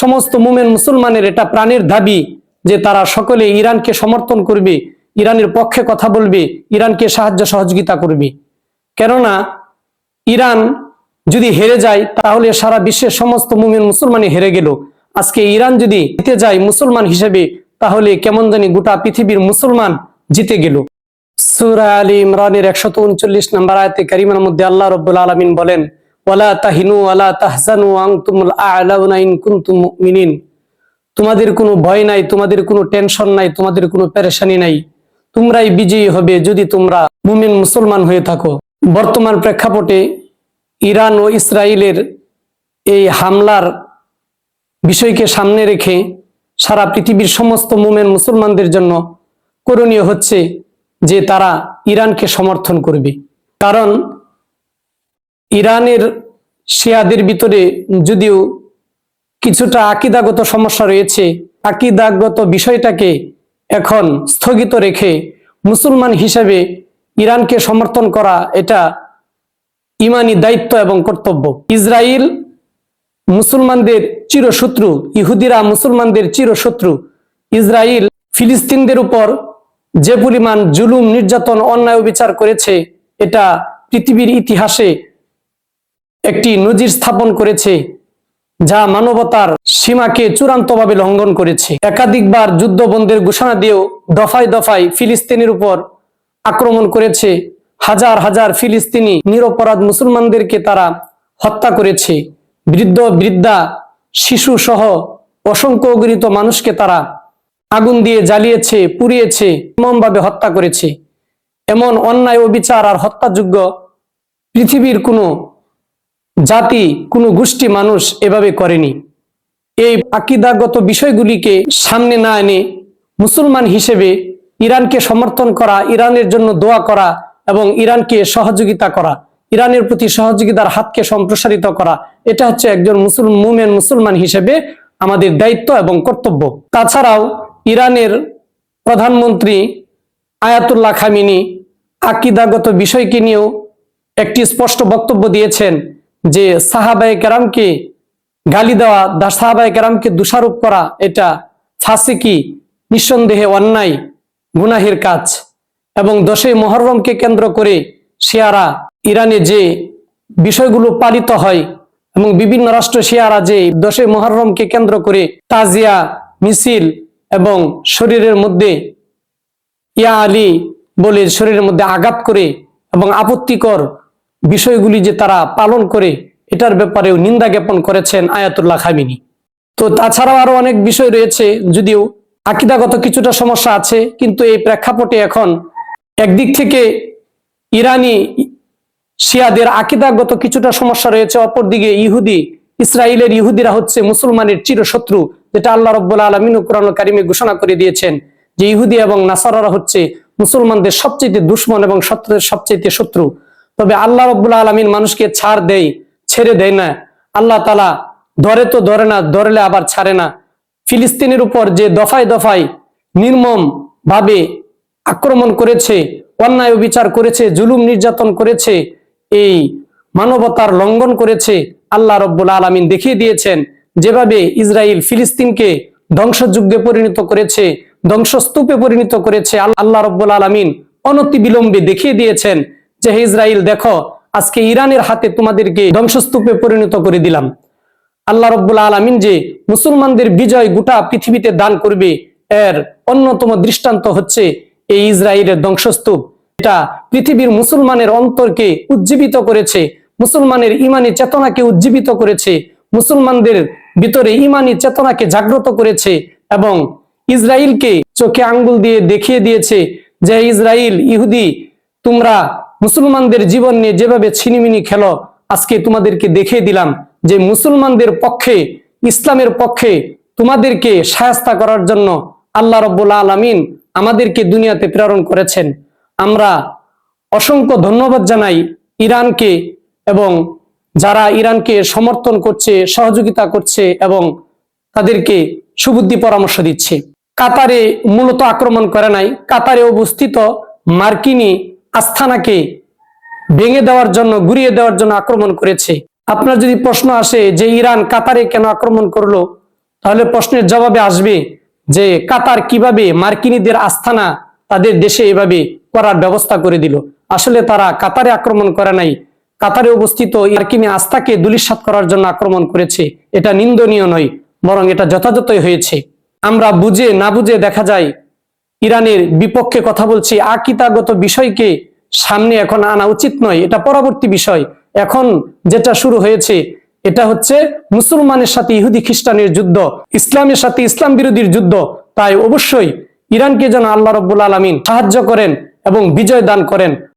সমস্ত মুমেন মুসলমানের এটা প্রাণের দাবি যে তারা সকলে ইরানকে সমর্থন করবে, ইরানের পক্ষে কথা বলবে, ইরানকে সাহায্য সহযোগিতা করবে। কেননা, ইরান যদি হেরে যায়, তাহলে সারা বিশ্বের সমস্ত মুমিন মুসলমানই হেরে গেল। আজকে ইরান যদি জিতে যায় মুসলমান হিসেবে, তাহলে কেমন জানি গোটা পৃথিবীর মুসলমান জিতে গেল। সুরা আলী ইমরানের একশত উনচল্লিশ নম্বর আয়তে কারিমার মধ্যে আল্লাহ রব্বুল আলমিন বলেন ওয়ালা তাহিনু ওয়ালা তাহজানু আনতুমুল আ'লাউনা ইন তোমাদের কোনো ভয় নাই, তোমাদের কোনো টেনশন নাই, তোমাদের কোনো পেরেশানি নাই। তোমরাই বিজয়ী হবে যদি তোমরা মুমিন মুসলমান হয়ে থাকো। বর্তমান প্রেক্ষাপটে ইরান ও ইসরায়েলের এই হামলার বিষয়কে সামনে রেখে সারা পৃথিবীর সমস্ত মুমেন মুসলমানদের জন্য করণীয় হচ্ছে যে তারা ইরানকে সমর্থন করবে। কারণ ইরানের শিয়াদের ভিতরে যদিও কিছুটা আকিদাগত সমস্যা রয়েছে, আকিদাগত বিষয়টাকে এখন স্থগিত রেখে মুসলমান হিসেবে ইরানকে সমর্থন করা এটা ইমানি দায়িত্ব এবং কর্তব্য। ইসরায়েল মুসলমানদের চিরশত্রু, ইহুদিরা মুসলমানদের চিরশত্রু। ইসরায়েল ফিলিস্তিনদের উপর যে পরিমাণ জুলুম, নির্যাতন, অন্যায় বিচার করেছে, এটা পৃথিবীর ইতিহাসে একটি নজির স্থাপন করেছে, যা মানবতার সীমাকে চূড়ান্তভাবে লঙ্ঘন করেছে। একাধিকবার যুদ্ধবন্ধের ঘোষণা দিয়েও দফায় দফায় ফিলিস্তিনের উপর আক্রমণ করেছে। হাজার হাজার ফিলিস্তিনি নিরপরাধ মুসলমানদেরকে তারা হত্যা করেছে। বৃদ্ধ, বৃদ্ধা শিশু সহ অসংখ্য অগণিত মানুষকে তারা আগুন দিয়ে জ্বালিয়েছে, পুড়িয়েছে, এমনভাবে হত্যা করেছে। এমন অন্যায় অবিচার আর হত্যাযোগ্য পৃথিবীর কোনো জাতি কোনো গোষ্ঠী মানুষ এভাবে করেনি। এই আকিদাগত বিষয়গুলিকে সামনে না এনে মুসলমান হিসেবে ইরানকে সমর্থন করা, ইরানের জন্য দোয়া করা এবং ইরানকে সহযোগিতা করা, ইরানের প্রতি সহযোগিতার হাতকে সম্প্রসারিত করা, এটা হচ্ছে একজন মুসল, মুমেন মুসলমান হিসেবে আমাদের দায়িত্ব এবং কর্তব্য। তাছাড়াও ইরানের প্রধানমন্ত্রী আয়াতুল্লাহ খামিনি আকিদাগত বিষয়কে নিয়েও একটি স্পষ্ট বক্তব্য দিয়েছেন। যে সাহাবায়ে কেরামকে গালি দেওয়া, দা সাহাবায়ে কেরামকে দোষারোপ করা, এটা ফাসিকি, নিঃসন্দেহে অন্যায়, গুনাহের কাজ। এবং দশই মহরমকে কেন্দ্র করে শিয়ারা ইরানে যে বিষয়গুলো পালিত হয় এবং বিভিন্ন রাষ্ট্র শিয়ারা যে দশই মহরমকে কেন্দ্র করে তাজিয়া, মিছিল এবং শরীরের মধ্যে ইয়া আলী বলে শরীরের মধ্যে আঘাত করে এবং আপত্তিকর বিষয়গুলি যে তারা পালন করে, এটার ব্যাপারেও নিন্দা জ্ঞাপন করেছেন আয়াতুল্লাহ খামিনী। তো তাছাড়াও আরও অনেক বিষয় রয়েছে, যদিও আকিদাগত কিছুটা সমস্যা আছে, কিন্তু এই প্রেক্ষাপটে এখন একদিক থেকে ইরানি শিয়াদের আকিদাগত কিছুটা সমস্যা রয়েছে, অপরদিকে ইহুদি ইসরায়েলের ইহুদিরা হচ্ছে মুসলমানের চিরশত্রু, যেটা আল্লাহ রব্বুল আলমিন কোরআন কারিমে ঘোষণা করে দিয়েছেন যে ইহুদি এবং নাসারারা হচ্ছে মুসলমানদের সবচেয়ে দুশ্মন এবং সবচেয়ে শত্রু। তবে আল্লাহ রব্বুল আলমিন মানুষকে ছাড় দেয় ছেড়ে দেয় না। আল্লাহ তালা ধরে তো ধরে না, ধরলে আবার ছাড়ে না। ফিলিস্তিনের উপর যে দফায় দফায় নির্মম ভাবে আক্রমণ করেছে, অন্যায় বিচার করেছে, জুলুম নির্যাতন করেছে, এই মানবতার লঙ্ঘন করেছে আল্লাহ রব্বুল আলমিন দেখিয়ে দিয়েছেন। যেভাবে ইসরায়েল ফিলিস্তিনকে ধ্বংসযুগে পরিণত করেছে, ধ্বংসস্তূপে পরিণত করেছে, আল্লাহ রব্বুল আলমিন অনতি বিলম্বে দেখিয়ে দিয়েছেন। যে হে ইসরায়েল দেখো, আজকে ইরানের হাতে তোমাদেরকে ধ্বংসস্তূপে পরিণত করে দিলাম। আল্লাহ রব্বুল আলমিন যে মুসলমানদের বিজয় গোটা পৃথিবীতে দান করবে, এর অন্যতম দৃষ্টান্ত হচ্ছে এই ইসরায়েলের ধ্বংসস্তূপ। এটা পৃথিবীর মুসলমানের অন্তরকে উজ্জীবিত করেছে, মুসলমানের ইমানি চেতনাকে উজ্জীবিত করেছে, মুসলমানদের ভিতরে ইমানি চেতনাকে জাগ্রত করেছে এবং ইসরায়েলকে চোখে আঙ্গুল দিয়ে দেখিয়ে দিয়েছে যে ইসরায়েল ইহুদি, তোমরা মুসলমানদের জীবন নিয়ে যেভাবে ছিনিমিনি খেলো, আজকে তোমাদেরকে দেখিয়ে দিলাম যে মুসলমানদের পক্ষে, ইসলামের পক্ষে তোমাদেরকে সায়স্তা করার জন্য আল্লাহ রব্বুল আলমিন আমাদেরকে দুনিয়াতে প্রেরণ করেছেন। আমরা অসংখ্য ধন্যবাদ জানাই ইরানকে এবং যারা ইরানকে সমর্থন করছে, সহযোগিতা করছে এবং তাদেরকে সুবুদ্ধি পরামর্শ দিচ্ছে। কাতারে মূলত আক্রমণ করে নাই, কাতারে অবস্থিত মার্কিনী আস্থানাকে ভেঙে দেওয়ার জন্য, গুড়িয়ে দেওয়ার জন্য আক্রমণ করেছে? আপনার যদি প্রশ্ন আসে যে ইরান কাতারে কেন আক্রমণ করল, তাহলে প্রশ্নের জবাবে আসবে যে কাতার কীভাবে মার্কিনীদের আস্থানা তাদের দেশে এভাবে করার ব্যবস্থা করে দিল। আসলে তারা কাতারে আক্রমণ করে নাই। কাতারে অবস্থিত মার্কিনী আস্থাকে দুলিশাত করার জন্য আক্রমণ করেছে। এটা নিন্দনীয় নয়, বরং এটা যথাযথই হয়েছে। আমরা বুঝে না বুঝে দেখা যায় ইরানের বিপক্ষে কথা বলছি, আকিতাগত বিষয়কে সামনে এখন আনা উচিত নয়, এটা পরবর্তী বিষয়। এখন যেটা শুরু হয়েছে, এটা হচ্ছে মুসলমানের সাথে ইহুদি খ্রিস্টানের যুদ্ধ, ইসলামের সাথে ইসলাম বিরোধীর যুদ্ধ। তাই অবশ্যই ইরানকে যেন আল্লাহ রব্বুল আলমিন সাহায্য করেন এবং বিজয় দান করেন।